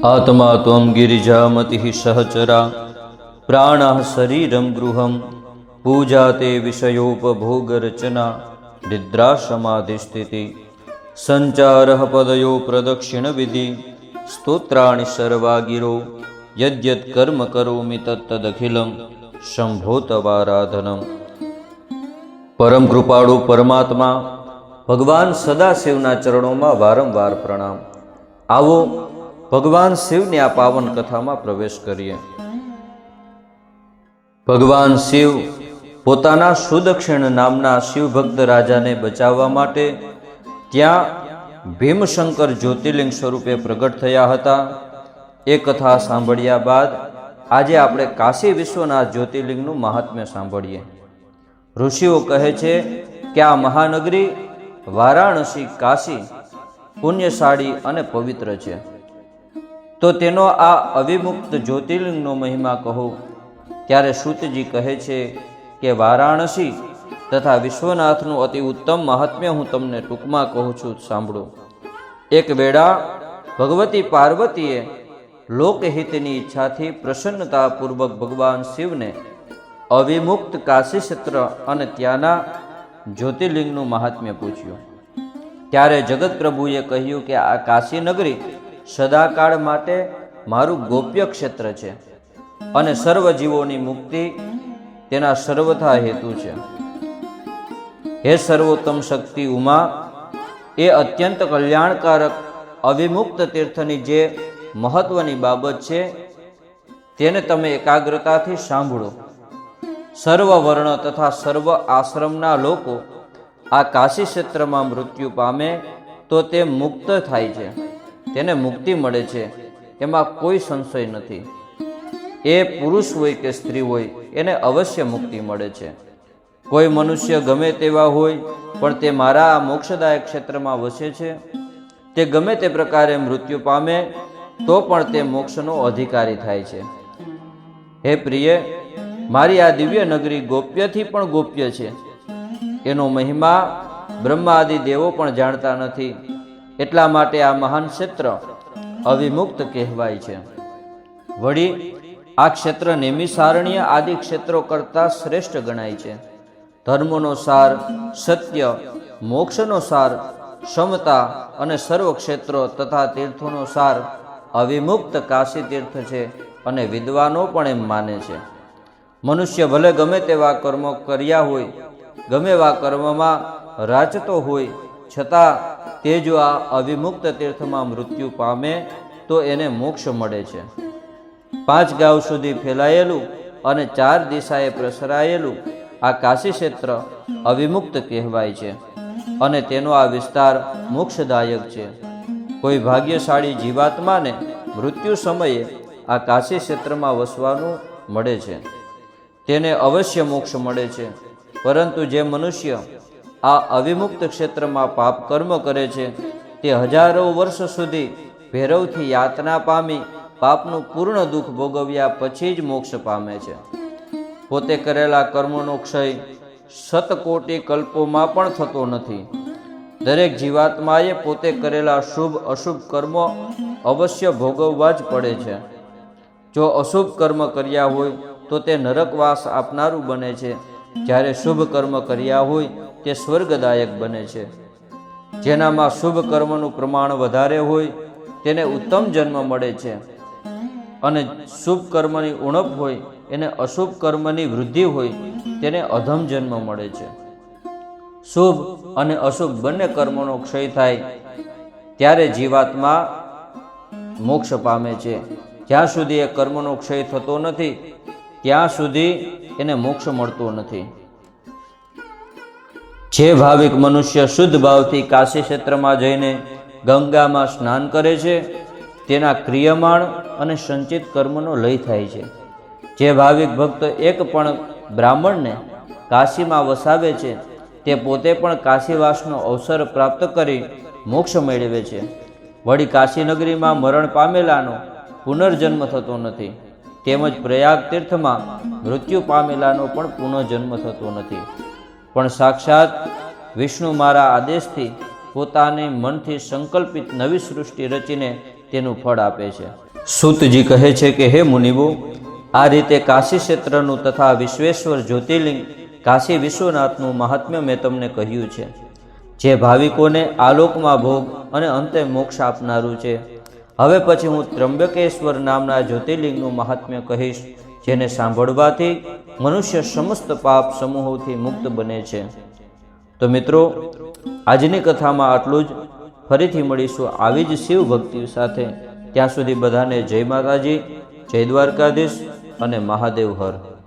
આત્મા ત્વં ગિરિજામતિ સહચરા પ્રાણ શરીરમ ગૃહમ પૂજા તે વિષયોપભોગરચના નિદ્રાસમાધિસ્થિતિ સંચાર પદયો પ્રદક્ષિણવિધિ સ્તોત્રાણિ સર્વાગિરો યદ્યત કર્મ કરોમિ તત્તદખિલમ શંભો તવારાધનમ પરમ કૃપાળુ પરમાત્મા ભગવાન સદાશિવના ચરણોમાં વારંવાર પ્રણામ આવો ભગવાન શિવની આ પાવન કથામાં પ્રવેશ કરીએ. ભગવાન શિવ પોતાના સુદક્ષિણ નામના શિવભક્ત રાજાને બચાવવા માટે ત્યાં ભીમશંકર જ્યોતિર્લિંગ સ્વરૂપે પ્રગટ થયા હતા. એ કથા સાંભળ્યા બાદ આજે આપણે કાશી વિશ્વનાથ જ્યોતિર્લિંગનું મહાત્મ્ય સાંભળીએ. ઋષિઓ કહે છે કે આ મહાનગરી વારાણસી કાશી પુણ્યશાળી અને પવિત્ર છે. તો તેનો આ અવિમુક્ત જ્યોતિર્લિંગનો મહિમા કહો. ત્યારે સૂતજી કહે છે કે, વારાણસી તથા વિશ્વનાથનું અતિ ઉત્તમ મહાત્મ્ય હું તમને ટૂંકમાં કહું છું, સાંભળો. એક વેળા ભગવતી પાર્વતીએ લોકહિતની ઈચ્છાથી પ્રસન્નતાપૂર્વક ભગવાન શિવને અવિમુક્ત કાશી ક્ષેત્ર અને ત્યાંના જ્યોતિર્લિંગનું મહાત્મ્ય પૂછ્યું. ત્યારે જગત પ્રભુએ કહ્યું કે, આ કાશી નગરી સદાકાળ માટે મારું ગોપ્ય ક્ષેત્ર છે અને સર્વ જીવોની મુક્તિ તેના સર્વથા હેતુ છે. હે સર્વોત્તમ શક્તિ ઉમા, એ અત્યંત કલ્યાણકારક, અવિમુક્ત તીર્થની જે મહત્વની બાબત છે, તેને તમે એકાગ્રતાથી સાંભળો. સર્વ વર્ણ તથા સર્વ આશ્રમના લોકો આ કાશી ક્ષેત્રમાં મૃત્યુ પામે તો તે મુક્ત થાય છે. તેને મુક્તિ મળે છે. એમાં કોઈ સંશય નથી. એ પુરુષ હોય કે સ્ત્રી હોય, એને અવશ્ય મુક્તિ મળે છે. કોઈ મનુષ્ય ગમે તેવા હોય, પણ તે મારા આ મોક્ષદાયક ક્ષેત્રમાં વસે છે. તે ગમે તે પ્રકારે મૃત્યુ પામે, તો પણ તે મોક્ષનો અધિકારી થાય છે. હે પ્રિય, મારી આ દિવ્ય નગરી ગોપ્યથી પણ ગોપ્ય છે. એનો મહિમા બ્રહ્માદિ દેવો પણ જાણતા નથી. એટલા માટે આ મહાન ક્ષેત્ર અવિમુક્ત કહેવાય છે. વળી, આ ક્ષેત્ર નેમિસારણ્ય આદિ ક્ષેત્રો કરતાં શ્રેષ્ઠ ગણાય છે. ધર્મનો સાર, સત્ય, મોક્ષનો સાર, ક્ષમતા અને સર્વ ક્ષેત્રો તથા તીર્થોનો સાર અવિમુક્ત કાશી તીર્થ છે અને વિદ્વાનો પણ એમ માને છે. મનુષ્ય ભલે ગમે તેવા કર્મો કર્યા હોય, ગમે એવા કર્મમાં રાચતો હોય, છતાં તે જો આ અવિમુક્ત તીર્થમાં મૃત્યુ પામે, તો એને મોક્ષ મળે છે. પાંચ ગાંવ સુધી ફેલાયેલું અને ચાર દિશાએ પ્રસરાયેલું આ કાશી ક્ષેત્ર અવિમુક્ત કહેવાય છે અને તેનો આ વિસ્તાર મોક્ષદાયક છે. કોઈ ભાગ્યશાળી જીવાત્માને મૃત્યુ સમયે આ કાશી ક્ષેત્રમાં વસવાનું મળે છે. તેને અવશ્ય મોક્ષ મળે છે. પરંતુ જે મનુષ્ય આ અવિમુક્ત ક્ષેત્રમાં પાપ કર્મ કરે છે. તે હજારો વર્ષ સુધી ભૈરવથી યાતના પામી પાપનું પૂર્ણ દુઃખ ભોગવ્યા પછી જ મોક્ષ પામે છે. પોતે કરેલા કર્મનો ક્ષય શતકોટી કલ્પોમાં પણ થતો નથી. દરેક જીવાત્માએ પોતે કરેલા શુભ અશુભ કર્મો અવશ્ય ભોગવવા જ પડે છે. જો અશુભ કર્મ કર્યા હોય તો તે નરકવાસ આપનારું બને છે. જ્યારે શુભ કર્મ કર્યા હોય તે સ્વર્ગદાયક બને છે. જેનામાં શુભ કર્મનું પ્રમાણ વધારે હોય, તેને ઉત્તમ જન્મ મળે છે. અને શુભ કર્મની ઉણપ હોય, એને અશુભ કર્મની વૃદ્ધિ હોય, તેને અધમ જન્મ મળે છે. શુભ અને અશુભ બંને કર્મોનો ક્ષય થાય, ત્યારે જીવાત્મા મોક્ષ પામે છે. જ્યાં સુધી એ કર્મનો ક્ષય થતો નથી, ત્યાં સુધી એને મોક્ષ મળતો નથી. જે ભાવિક મનુષ્ય શુદ્ધ ભાવથી કાશી ક્ષેત્રમાં જઈને ગંગામાં સ્નાન કરે છે, તેના ક્રિયમાણ અને સંચિત કર્મનો લય થાય છે. જે ભાવિક ભક્ત એક પણ બ્રાહ્મણને કાશીમાં વસાવે છે, તે પોતે પણ કાશીવાસનો અવસર પ્રાપ્ત કરી મોક્ષ મેળવે છે. વળી કાશી નગરીમાં મરણ પામેલાનો પુનર્જન્મ થતો નથી. તેમજ પ્રયાગ તીર્થમાં મૃત્યુ પામેલાનો પણ પુનઃજન્મ થતો નથી. પણ સાક્ષાત વિષ્ણુ મારા આદેશથી પોતાને મનથી સંકલ્પિત નવી સૃષ્ટિ રચીને તેનું ફળ આપે છે. સૂતજી કહે છે કે, હે મુનિવો, આ રીતે કાશી ક્ષેત્રનું તથા વિશ્વેશ્વર જ્યોતિર્લિંગ કાશી વિશ્વનાથનું મહાત્મ્ય મેં તમને કહ્યું છે. જે ભાવિકોને આલોકમાં ભોગ અને અંતે મોક્ષ આપનારું છે. હવે પછી હું ત્રંબકેશ્વર નામના જ્યોતિર્લિંગનું મહાત્મ્ય કહીશ જેને સાંભળવાથી મનુષ્ય સમસ્ત પાપ સમૂહોથી મુક્ત બને છે. તો મિત્રો, આજની કથામાં આટલું જ. ફરીથી મળીશું આવી જ શિવ ભક્તિ સાથે. ત્યાં સુધી બધાને જય માતાજી, જય દ્વારકાધીશ અને મહાદેવ હર.